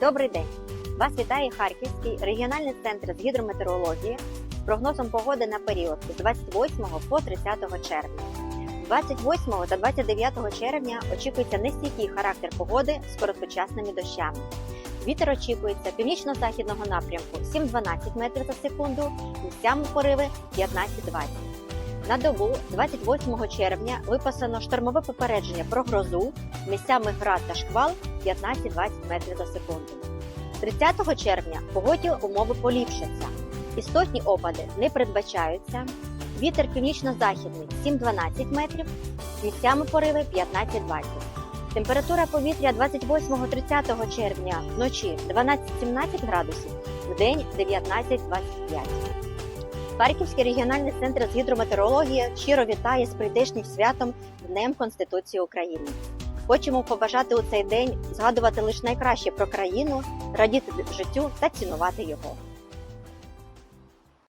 Добрий день! Вас вітає Харківський регіональний центр з гідрометеорології з прогнозом погоди на період з 28 по 30 червня. 28 та 29 червня очікується нестійкий характер погоди з короткочасними дощами. Вітер очікується північно-західного напрямку 7-12 метрів за секунду, місцями пориви 15-20. На добу 28 червня виписано штормове попередження про грозу, місцями град та шквал 15-20 метрів за секунду. 30 червня погодні умови поліпшаться. Істотні опади не передбачаються. Вітер північно-західний 7-12 метрів, місцями пориви 15-20. Температура повітря 28-30 червня вночі 12-17 градусів, вдень 19-25. Харківський регіональний центр з гідрометеорології щиро вітає з прийдешнім святом Днем Конституції України. Хочемо побажати у цей день згадувати лише найкраще про країну, радіти життю та цінувати його.